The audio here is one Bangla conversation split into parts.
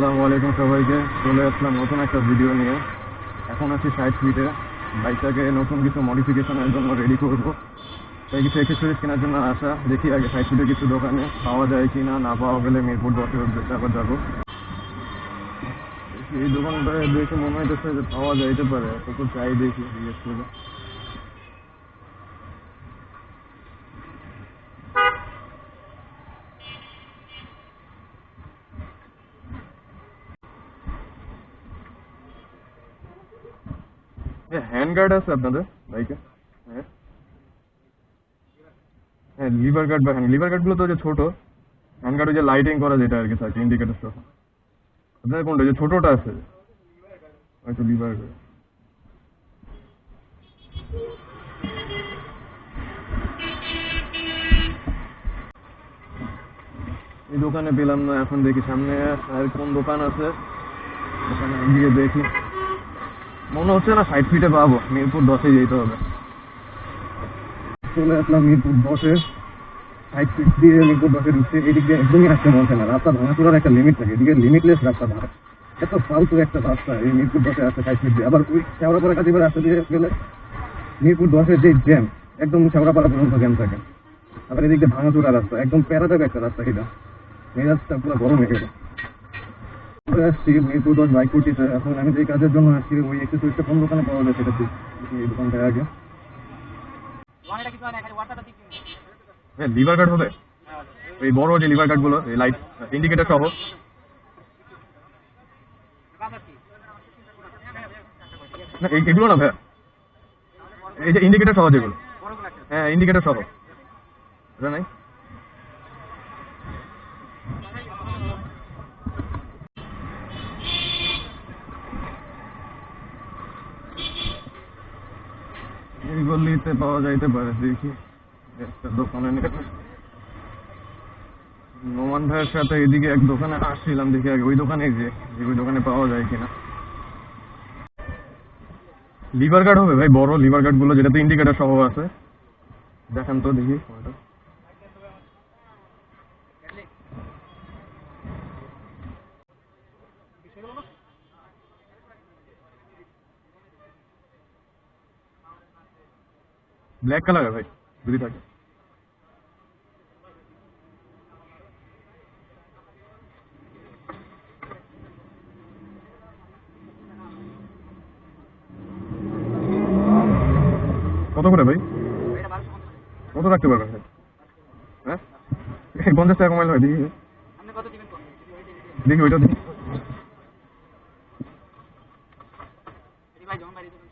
আসসালামু আলাইকুম সবাইকে। চলে আসলাম নতুন একটা ভিডিও নিয়ে। এখন আছি সাইড ফিটে বাইকটাকে নতুন কিছু মডিফিকেশনের জন্য রেডি করব। তাই কিছু এক্সেসরিজ কেনার জন্য আসা। দেখি আগে সাইড ফিটে কিছু দোকানে পাওয়া যায় কি না না পাওয়া গেলে মিরপুর দশে আবার যাব। এই দোকানটা দেখে মনে হইতেছে যে পাওয়া যাইতে পারে। তো চাই দেখি, জিজ্ঞেস করে। হ্যান্ড গার্ড আছে আপনাদের? বাইকে? হ্যাঁ? হ্যাঁ লিভার গার্ড বা লিভার গার্ডগুলো তো যে ছোট। হ্যান্ড গার্ড যে লাইটিং করা যেটা আর কি থাকে ইন্ডিকেটার সহ আপনার কোনটা? যে ছোটটা আছে। হয়তো লিভার গার্ড এই দোকানে পেলাম না, এখন দেখি সামনে আর কোন দোকান আছে? ওখানে দেখি। মনে হচ্ছে না ষাট ফিটে পাবো। মিরপুর দশে যেতে হবে। চলে আসলাম মিরপুর দশে ষাট ফিট দিয়ে মিরপুর দশে ঢুকছে এদিক দিয়ে একদমই আসতে মনে হয় না। রাস্তা ভাঙাচোরার একটা লিমিট থাকে, এদিকে লিমিটলেস রাস্তা ভাঙা। এত ফালতু একটা রাস্তা এই মিরপুর দশে আসে ষাট ফিট দিয়ে। আবার ওই শেওড়াপাড়া কাজীবার রাস্তা দিয়ে গেলে মিরপুর দশের যে জ্যাম একদম শেওড়াপাড়া পর্যন্ত জ্যাম থাকে। আবার এদিক ভাঙাচোরা রাস্তা, একদম প্যারাটাকে একটা রাস্তা এটা। মেজাজটা পুরো গরম হয়ে গেল বাইক কুটিতে এখন আমি যে কাজের জন্য আসছি, ওই পাওয়া যায় সেটা এই আগে। লিভার হবে? এই বড় যে লিভার গার্ডগুলো এই লাইট ইন্ডিকেটর সহ। না এগুলো না এই যে ইন্ডিকেটর সহ যেগুলো। হ্যাঁ ইন্ডিকেটার সহ। নাই? এই গলিতে পাওয়া যাইতে পারে, দেখি। একটা দোকানে নোমান ভাইয়ের সাথে এদিকে এক দোকানে আসছিলাম, দেখি আগে ওই দোকানে যে ওই দোকানে পাওয়া যায় কিনা। লিভার গার্ড হবে ভাই, বড় লিভার গার্ডগুলো যেটাতে ইন্ডিকেটার সহ আছে। দেখেন তো দেখি কোনটা ব্ল্যাক কালার ভাই যদি থাকে কত করে ভাই? কত রাখতে পারবেন ভাই? হ্যাঁ? পঞ্চাশ টাকা কমাইলে হয় দেখি। দেখি ওইটা দেখি ভাই যখন বাড়ি দেবেন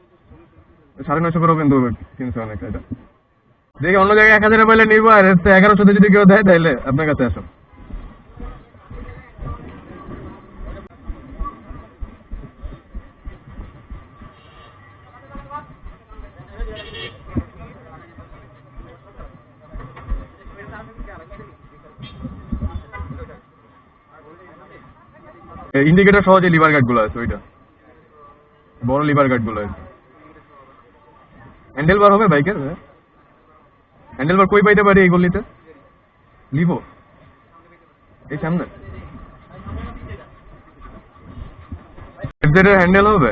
সাড়ে নয়শো করে কিন্তু তিনশো অনেক, এটা। দেখি অন্য জায়গায় এক হাজারে পাইলে নিবো, আর এগারোশোতে যদি কেউ দেয় তাহলে আপনার কাছে আসো। ইন্ডিকেটর সহ যে লিভার গার্ডগুলো আছে, ওইটা। বড় লিভার গার্ডগুলো আছে। হ্যান্ডেল বার হবে বাইকের হ্যান্ডেল বার কই পাইতে পারি এই গলিতে? লিভো এই সামনে। হ্যান্ডেল হবে?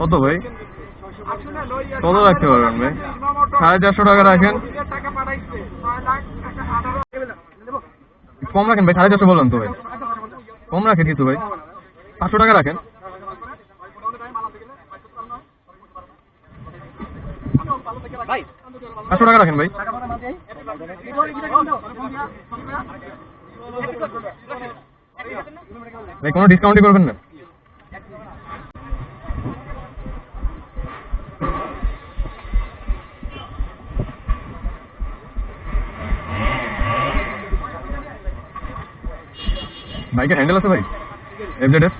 কত ভাই? কত রাখতে পারবেন ভাই? সাড়ে চারশো টাকা রাখেন। কম রাখেন ভাই, সাড়ে চারশো বললাম তো ভাই। কম রাখেন কিন্তু ভাই। পাঁচশো টাকা রাখেন ভাই পাঁচশো টাকা রাখেন ভাই। ভাই, কোনো ডিসকাউন্টই করবেন না। বাইকের হ্যান্ডেল আছে ভাই? এফজেড এর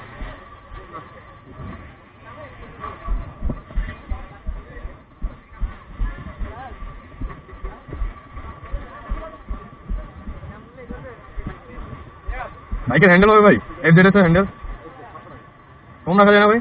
বাইকের হ্যান্ডেল হবে ভাই এফ জেড এস এর হ্যান্ডেল কম রাখা যায় না ভাই?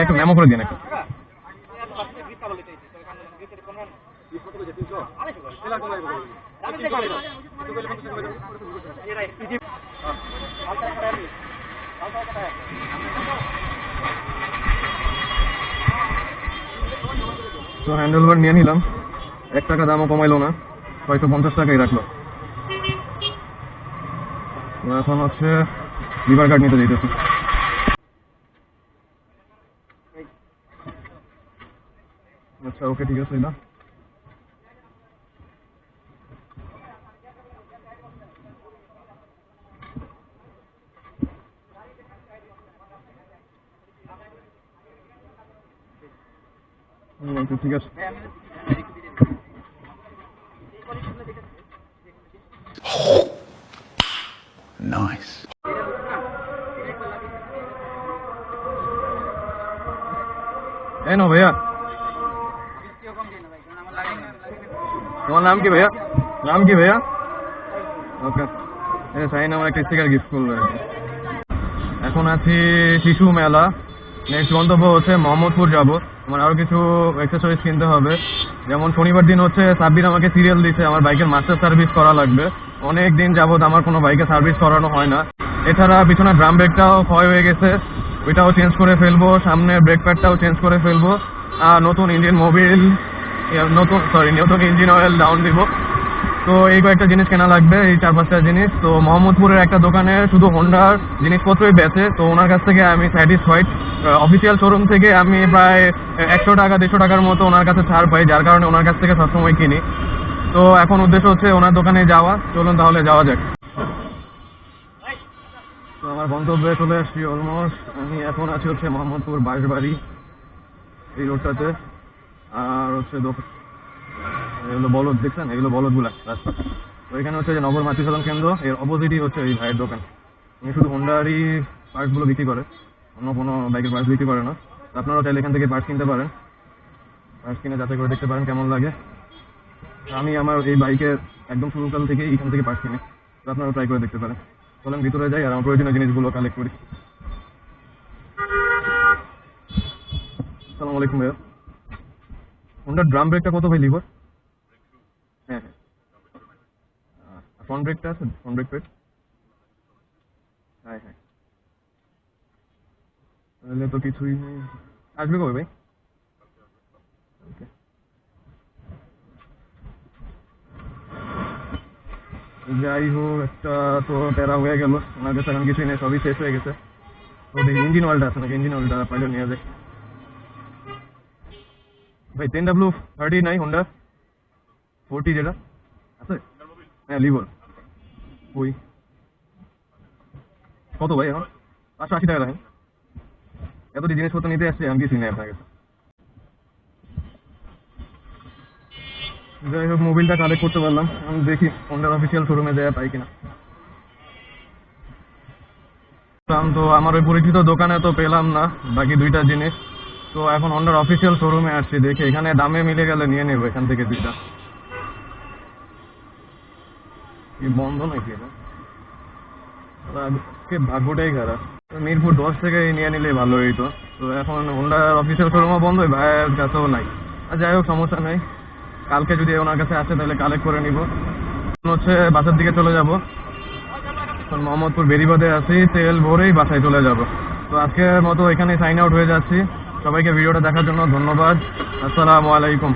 একটু মেমো করে দিন একটু। তো হ্যান্ডেল বার নিয়ে নিলাম। এক টাকা দামও কমাইলো না ছয়শো পঞ্চাশ টাকাই রাখল। এখন হচ্ছে লিভার কার্ড নিতে যেতেছি আচ্ছা ওকে, ঠিক আছে না? আচ্ছা, ঠিক আছে। Nice. এই নো ভাইয়া। তোমার নাম কি ভাইয়া? নাম কি ভাইয়া? ওকে। সাইন আমার একটা স্টিকার গিফট এখন আছি শিশু মেলা। নেক্সট গন্তব্য হচ্ছে মোহাম্মদপুর যাব। আমার আরও কিছু অ্যাক্সেসরিজ কিনতে হবে। যেমন শনিবার দিন হচ্ছে সাব্বির আমাকে সিরিয়াল দিচ্ছে আমার বাইকের মাস্টার সার্ভিস করা লাগবে। অনেক দিন যাবত আমার কোনো বাইকে সার্ভিস করানো হয় না। এছাড়া পিছনে ড্রাম ব্রেকটাও ক্ষয় হয়ে গেছে। ওইটাও চেঞ্জ করে ফেলব, সামনে ব্রেক প্যাডটাও চেঞ্জ করে ফেলব। আর নতুন ইঞ্জিন মোবিল নতুন সরি নতুন ইঞ্জিন অয়েল ডাউন দিব। তো এই কয়েকটা জিনিস কেনা লাগবে, এই চার পাঁচটা জিনিস। তো মোহাম্মদপুরের একটা দোকানে শুধু হোন্ডার জিনিসপত্রই বেচে, তো ওনার কাছ থেকে আমি স্যাটিসফাইড অফিসিয়াল শোরুম থেকে আমি প্রায় একশো টাকা, দেড়শো টাকার মতো ওনার কাছে ছাড় পাই, যার কারণে ওনার কাছ থেকে সবসময় কিনি। তো এখন উদ্দেশ্য হচ্ছে ওনার দোকানে যাওয়া। চলুন তাহলে যাওয়া যাক। তো আমার গন্তব্যে চলে আসছি অলমোস্ট আমি এখন আছি হচ্ছে মোহাম্মদপুর বাঁশবাড়ি, এই রোডটাতে আর হচ্ছে দোকান এগুলো বলদ, দেখছেন? এগুলো বলদগুলা, রাস্তা। তো এখানে হচ্ছে যে নগর মাতৃসদন কেন্দ্র, এর অপোজিটই হচ্ছে এই ভাইয়ের দোকান। উনি শুধু হোন্ডারই পার্টসগুলো বিক্রি করে, অন্য কোনো বাইকের পার্টস বিক্রি করে না। তো আপনারাও চাইলে এখান থেকে পার্টস কিনতে পারেন। পার্টস কিনে যাচাই করে দেখতে পারেন কেমন লাগে। আমি আমার এই বাইকের একদম শুরুকাল থেকে এখান থেকে পার্টস কিনি। তো আপনারাও ট্রাই করে দেখতে পারেন। চলেন, ভিতরে যাই আর আমার প্রয়োজনীয় জিনিসগুলো কালেক্ট করি। আসসালামু আলাইকুম ভাইয়া। হোন্ডার ড্রাম ব্রেকটা কত ভাই লিভার হ্যাঁ হ্যাঁ ফ্রন্ট ব্রেকটা আছে ফ্রন্ট ব্রেক পেট হ্যাঁ হ্যাঁ। তাহলে তো কিছুই নেই। আসবে কবে ভাই? ওকে। যাই হোক একটা তো প্যারা হয়ে গেল। ওনার কাছে এখন কিছুই নেই সবই শেষ হয়ে গেছে। তো ইঞ্জিন অয়েলটা আছে নাকি? ইঞ্জিন অয়েলটা পাইলে নিয়ে যায় ভাই টেন ডাব্লু থার্টি নাই হোন্ডা ফোরটি যেটা আছে? হ্যাঁ লিভার ওই কত ভাই এখন? পাঁচশো আশি টাকা রাখেন এত জিনিসপত্র নিতে আসছে আমি যাই হোক কালেক্ট করতে পারলাম। আমি দেখি হোন্ডার অফিসিয়াল শোরুমে যায় পাই কিনা। তো, আমার ওই পরিচিত দোকানে তো পেলাম না, বাকি দুইটা জিনিস। তো এখন হন্ডার অফিসিয়াল শোরুমে আসছি, দেখি এখানে দামে মিলে গেলে নিয়ে নেব এখান থেকে দুইটা। বন্ধ নাকি ভাগ্যটাই খারাপ। মিরপুর দশ থেকে নিয়ে নিলে ভালো তো। এখন হোন্ডার শোরুমও বন্ধ, ভাইয়ের কাছেও নাই। আর যাই হোক, সমস্যা নেই। কালকে যদি ওনার কাছে আসে, তাহলে কালেক্ট করে নিব। হচ্ছে বাসার দিকে চলে যাব। মোহাম্মদপুর বেরিবাদে আছি, তেল ভরেই বাসায় চলে যাব। তো আজকের মতো এখানে সাইন আউট হয়ে যাচ্ছি। সবাইকে ভিডিওটা দেখার জন্য ধন্যবাদ। আসসালামু আলাইকুম।